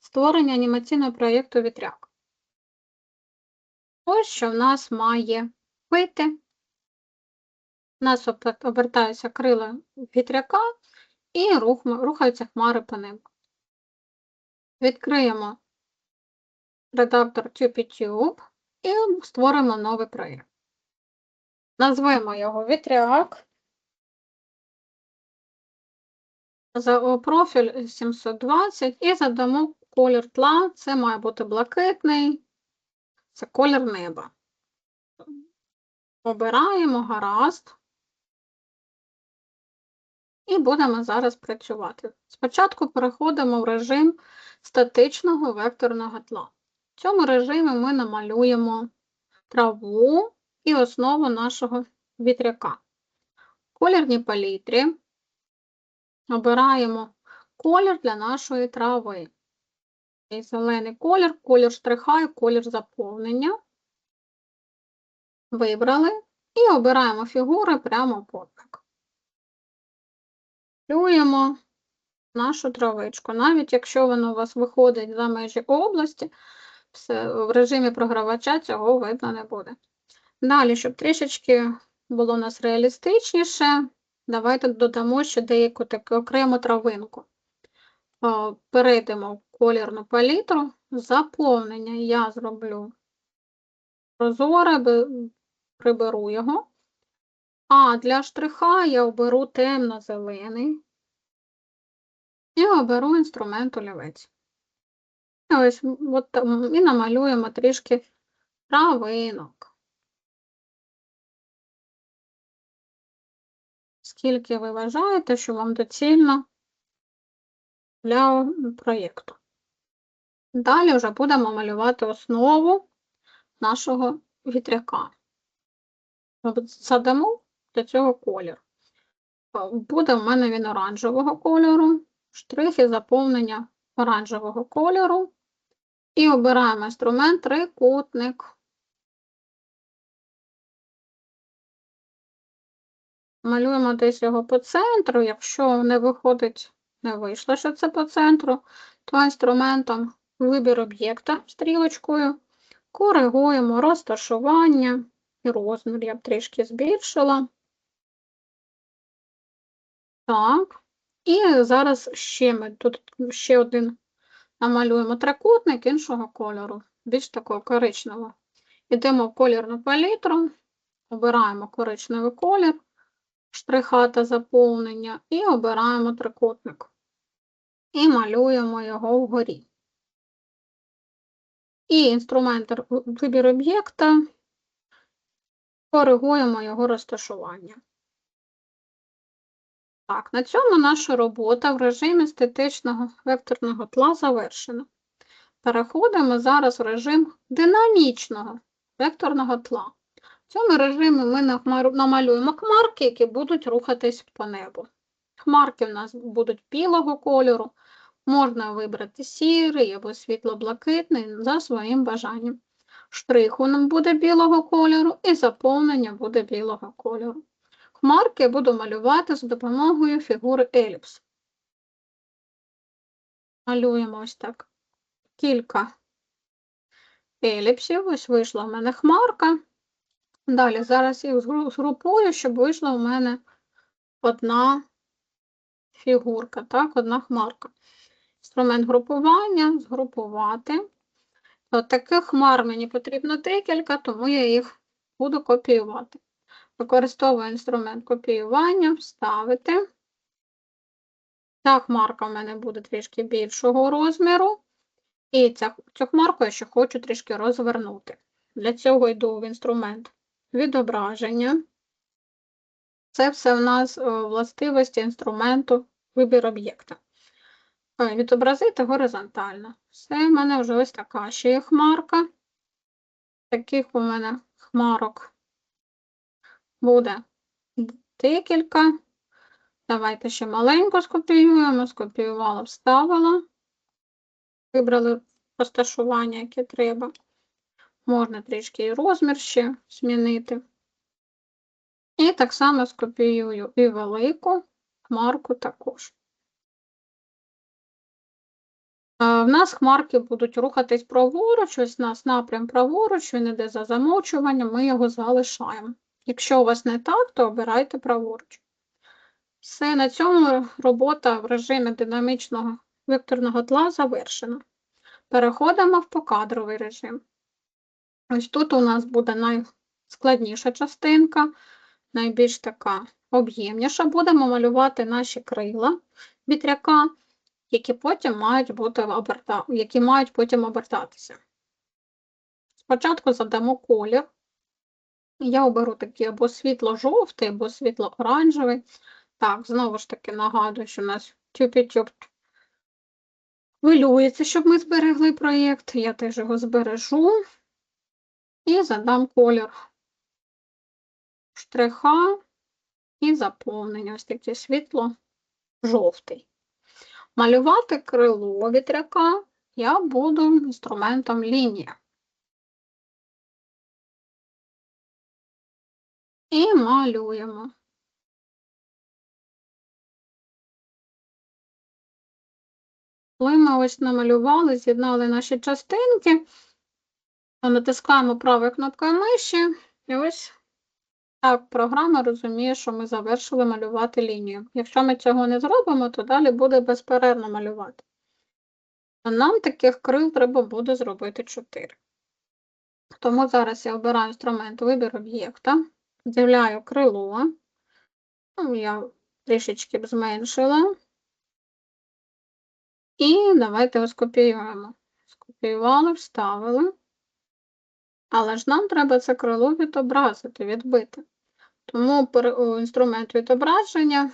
створення анімаційного проєкту Вітряк. Ось що в нас має вийти. У нас обертаються крила вітряка і рух, рухаються хмари по небу. Відкриємо редактор TupiTube і створимо новий проєкт. Назвемо його Вітряк. За профіль 720 і задамо колір тла. Це має бути блакитний, це колір неба. Обираємо гаразд. І будемо зараз працювати. Спочатку переходимо в режим статичного векторного тла. В цьому режимі ми намалюємо траву і основу нашого вітряка. Колірні палітрі обираємо колір для нашої трави. Зелений колір, колір штриха і колір заповнення. Вибрали і обираємо фігури прямо потик. Малюємо нашу травичку. Навіть якщо воно у вас виходить за межі області, в режимі програвача цього видно не буде. Далі, щоб трішечки було у нас реалістичніше, давайте додамо ще деяку таку окрему травинку. Перейдемо в колірну палітру. Заповнення я зроблю прозоре, приберу його. А для штриха я оберу темно-зелений і оберу інструмент олівець. І ось от, і намалюємо трішки травинок. Скільки ви вважаєте, що вам доцільно для проєкту. Далі вже будемо малювати основу нашого вітряка. Задамо для цього колір. Буде в мене він оранжевого кольору, штрихи заповнення оранжевого кольору. І обираємо інструмент трикутник. Малюємо десь його по центру. Якщо не виходить, не вийшло, що це по центру, то інструментом вибір об'єкта стрілочкою коригуємо розташування і розмір. Я б трішки збільшила. Так. І зараз ще ми тут ще один намалюємо трикутник іншого кольору, більш такого коричневого. Йдемо в колірну палітру, обираємо коричневий колір, штриха та заповнення і обираємо трикутник. І малюємо його вгорі. І інструмент вибір об'єкта, коригуємо його розташування. Так, на цьому наша робота в режимі статичного векторного тла завершена. Переходимо зараз в режим динамічного векторного тла. В цьому режимі ми намалюємо хмарки, які будуть рухатись по небу. Хмарки в нас будуть білого кольору, можна вибрати сірий або світло-блакитний за своїм бажанням. Штрих у нам буде білого кольору і заповнення буде білого кольору. Хмарки я буду малювати за допомогою фігури еліпс. Малюємо ось так кілька еліпсів. Ось вийшла в мене хмарка. Далі зараз їх згру- згрупую, щоб вийшла у мене одна фігурка, так, одна хмарка. Інструмент групування, згрупувати. От таких хмар мені потрібно декілька, тому я їх буду копіювати. Використовую інструмент копіювання, вставити. Ця хмарка в мене буде трішки більшого розміру. І ця, цю хмарку я ще хочу трішки розвернути. Для цього йду в інструмент відображення. Це все в нас е, властивості інструменту вибір об'єкта. Е, Відобразити горизонтально. Все, в мене вже ось така ще є хмарка. Таких у мене хмарок буде декілька. Давайте ще маленько скопіюємо. Скопіювала, вставила. Вибрали розташування, яке треба. Можна трішки і розмір ще змінити. І так само скопіюю і велику хмарку також. В нас хмарки будуть рухатись праворуч, ось у нас напрям праворуч, він іде за замовчуванням, ми його залишаємо. Якщо у вас не так, то обирайте праворуч. Все, на цьому робота в режимі динамічного векторного тла завершена. Переходимо в покадровий режим. Ось тут у нас буде найскладніша частинка, найбільш така об'ємніша. Будемо малювати наші крила вітряка, які потім мають бути оберта... які мають потім обертатися. Спочатку задамо колір. Я оберу такий або світло-жовтий, або світло-оранжевий. Так, знову ж таки нагадую, що у нас тюпі-тюп хвилюється, щоб ми зберегли проєкт. Я теж його збережу і задам колір штриха і заповнення. Ось таке світло-жовтий. Малювати крило вітряка я буду інструментом лінія. І малюємо. Коли ми ось намалювали, з'єднали наші частинки, натискаємо правою кнопкою миші, і ось так програма розуміє, що ми завершили малювати лінію. Якщо ми цього не зробимо, то далі буде безперервно малювати. А нам таких крил треба буде зробити 4. Тому зараз я обираю інструмент вибір об'єкта, виділяю крило, ну, я трішечки б зменшила. І давайте його скопіюємо. Скопіювали, вставили. Але ж нам треба це крило відобразити, відбити. Тому інструмент відображення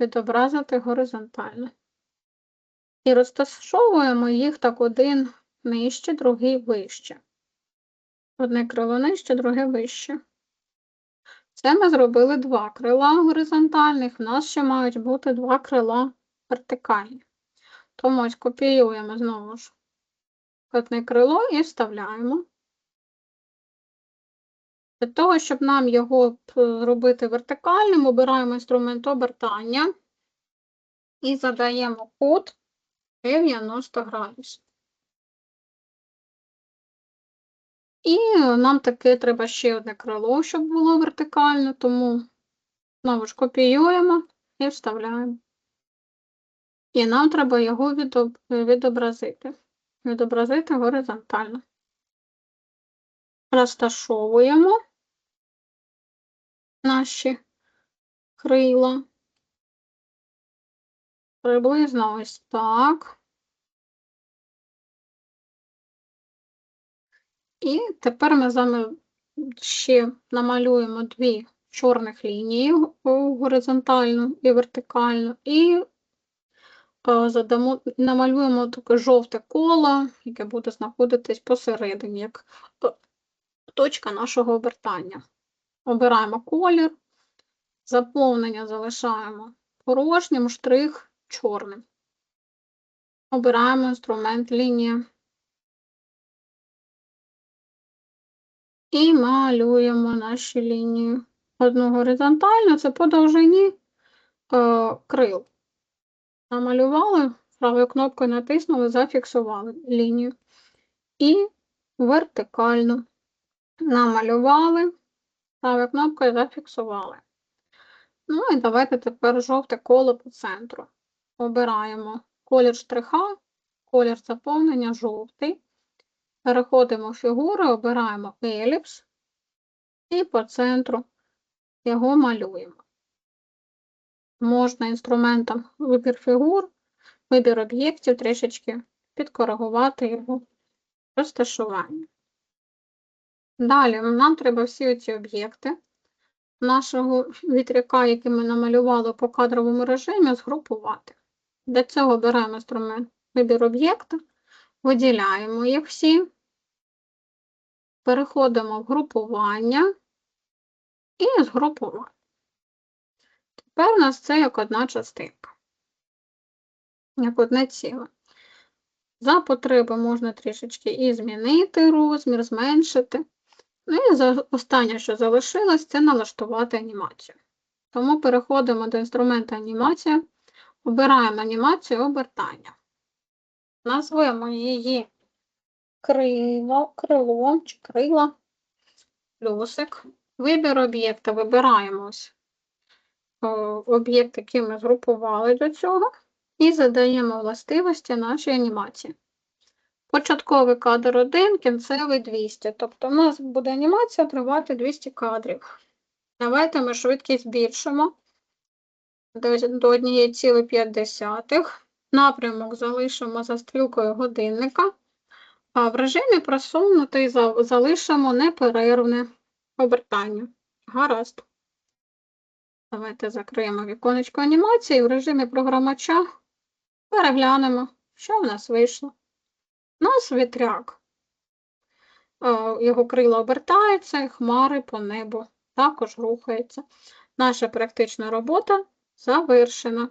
відобразити горизонтально. І розташовуємо їх так один нижче, другий вище. Одне крило нижче, друге вище. Це ми зробили два крила горизонтальних, в нас ще мають бути два крила вертикальні. Тому ось копіюємо знову ж одне крило і вставляємо. Для того, щоб нам його зробити вертикальним, обираємо інструмент обертання і задаємо кут 90 градусів. І нам таки треба ще одне крило, щоб було вертикально, тому знову ж копіюємо і вставляємо. І нам треба його відобразити. Відобразити горизонтально. Розташовуємо наші крила. Приблизно ось так. І тепер ми з вами ще намалюємо дві чорних лінії горизонтальну і вертикальну, і задамо, намалюємо таке жовте коло, яке буде знаходитись посередині, як точка нашого обертання. Обираємо колір, заповнення залишаємо порожнім, штрих чорним. Обираємо інструмент лінія. І малюємо наші лінії. Одну горизонтальну, це по довжині е, крил. Намалювали, правою кнопкою натиснули, зафіксували лінію. І вертикально намалювали, правою кнопкою зафіксували. Ну і давайте тепер жовте коло по центру. Обираємо колір штриха, колір заповнення жовтий. Переходимо в фігури, обираємо еліпс і по центру його малюємо. Можна інструментом вибір фігур, вибір об'єктів трішечки підкоригувати його розташування. Далі нам треба всі ці об'єкти нашого вітряка, який ми намалювали по кадровому режимі, згрупувати. Для цього беремо інструмент вибір об'єкта, виділяємо їх всі, переходимо в групування і згрупувати. Тепер у нас це як одна частинка, як одне ціле. За потреби можна трішечки і змінити розмір, зменшити. Ну і останнє, що залишилось, це налаштувати анімацію. Тому переходимо до інструменту анімація, обираємо анімацію обертання. Назвемо її крило, крило чи крила, плюсик. Вибір об'єкта вибираємо об'єкт, який ми згрупували до цього, і задаємо властивості нашій анімації. Початковий кадр 1, кінцевий 200. Тобто у нас буде анімація тривати 200 кадрів. Давайте ми швидкість збільшимо до до 1,5. Напрямок залишимо за стрілкою годинника, а в режимі просунутий залишимо неперервне обертання. Гаразд. Давайте закриємо віконечко анімації в режимі програмача переглянемо, що в нас вийшло. Нас вітряк. Е, Його крила обертаються, і хмари по небу також рухаються. Наша практична робота завершена.